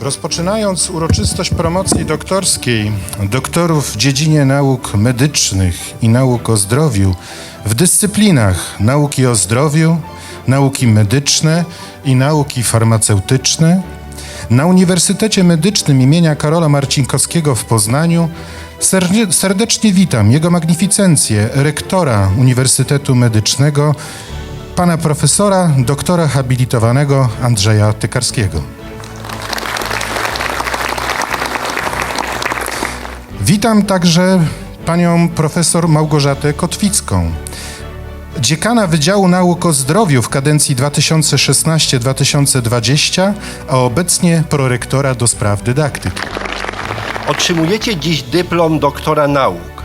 Rozpoczynając uroczystość promocji doktorskiej doktorów w dziedzinie nauk medycznych i nauk o zdrowiu w dyscyplinach nauki o zdrowiu, nauki medyczne i nauki farmaceutyczne, na Uniwersytecie Medycznym imienia Karola Marcinkowskiego w Poznaniu serdecznie witam Jego Magnificencję, rektora Uniwersytetu Medycznego, pana profesora, doktora habilitowanego Andrzeja Tykarskiego. Witam także panią profesor Małgorzatę Kotwicką, dziekana Wydziału Nauk o Zdrowiu w kadencji 2016-2020, a obecnie prorektora do spraw dydaktyki. Otrzymujecie dziś dyplom doktora nauk.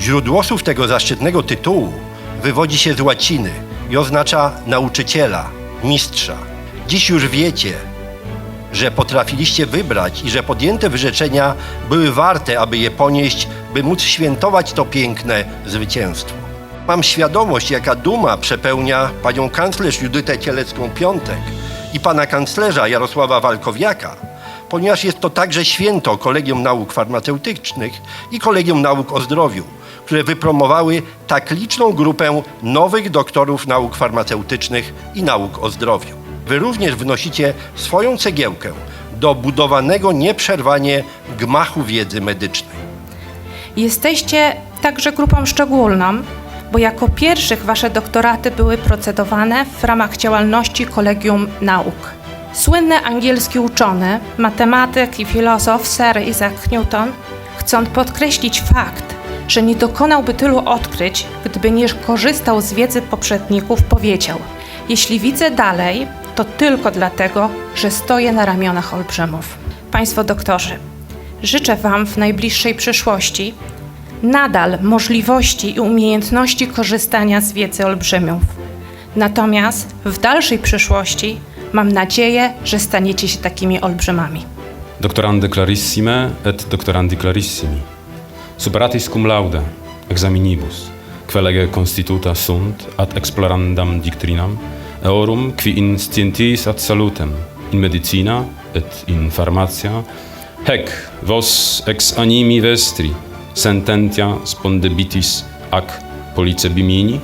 Źródłosłów tego zaszczytnego tytułu wywodzi się z łaciny i oznacza nauczyciela, mistrza. Dziś już wiecie, że potrafiliście wybrać i że podjęte wyrzeczenia były warte, aby je ponieść, by móc świętować to piękne zwycięstwo. Mam świadomość, jaka duma przepełnia panią kanclerz Judytę Cielecką-Piątek i pana kanclerza Jarosława Walkowiaka, ponieważ jest to także święto Kolegium Nauk Farmaceutycznych i Kolegium Nauk o Zdrowiu, które wypromowały tak liczną grupę nowych doktorów nauk farmaceutycznych i nauk o zdrowiu. Wy również wnosicie swoją cegiełkę do budowanego nieprzerwanie gmachu wiedzy medycznej. Jesteście także grupą szczególną, bo jako pierwszych wasze doktoraty były procedowane w ramach działalności Kolegium Nauk. Słynny angielski uczony, matematyk i filozof Sir Isaac Newton, chcąc podkreślić fakt, że nie dokonałby tylu odkryć, gdyby nie korzystał z wiedzy poprzedników, powiedział: Jeśli widzę dalej, to tylko dlatego, że stoję na ramionach olbrzymów. Państwo doktorzy, życzę Wam w najbliższej przyszłości nadal możliwości i umiejętności korzystania z wiedzy olbrzymiów. Natomiast w dalszej przyszłości mam nadzieję, że staniecie się takimi olbrzymami. Doctorande clarissime et doctorandi clarissimi. Superatis cum laude, examinibus, quelege constituta sunt ad explorandam dictrinam, eorum qui in scientiis ad salutem, in medicina et in pharmacia, hec vos ex animi vestri sententia spondebitis ac police bimini?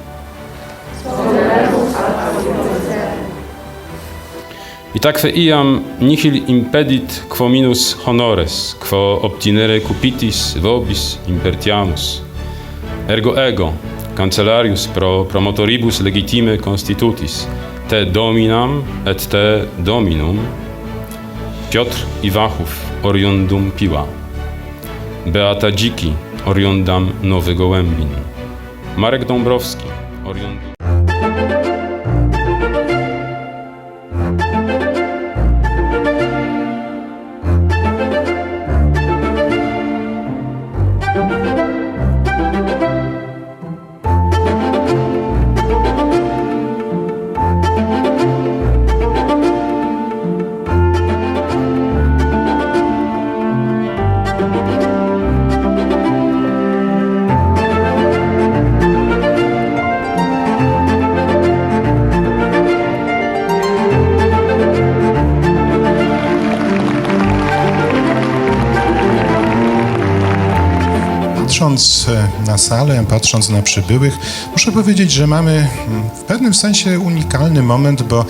Itaque iam nihil impedit quo minus honores, quo obtinere cupitis vobis impertiamus. Ergo ego, cancellarius pro promotoribus legitime constitutis, te dominam et te dominum, Piotr Iwachów, oriundum Piła. Beata Dziki, oriundam Nowy Gołębin. Marek Dąbrowski, oriundum... Patrząc e, na salę, patrząc na przybyłych, muszę powiedzieć, że mamy mm, w pewnym sensie unikalny moment, bo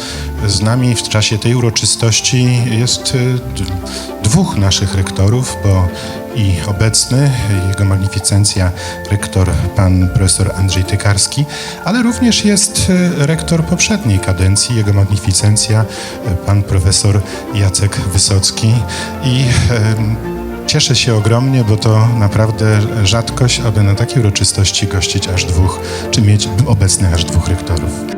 z nami w czasie tej uroczystości jest e, dwóch naszych rektorów, bo i obecny, jego magnificencja, rektor pan profesor Andrzej Tykarski, ale również jest e, rektor poprzedniej kadencji, jego magnificencja, pan profesor Jacek Wysocki i Cieszę się ogromnie, bo to naprawdę rzadkość, aby na takiej uroczystości gościć aż dwóch, czy mieć obecnych aż dwóch rektorów.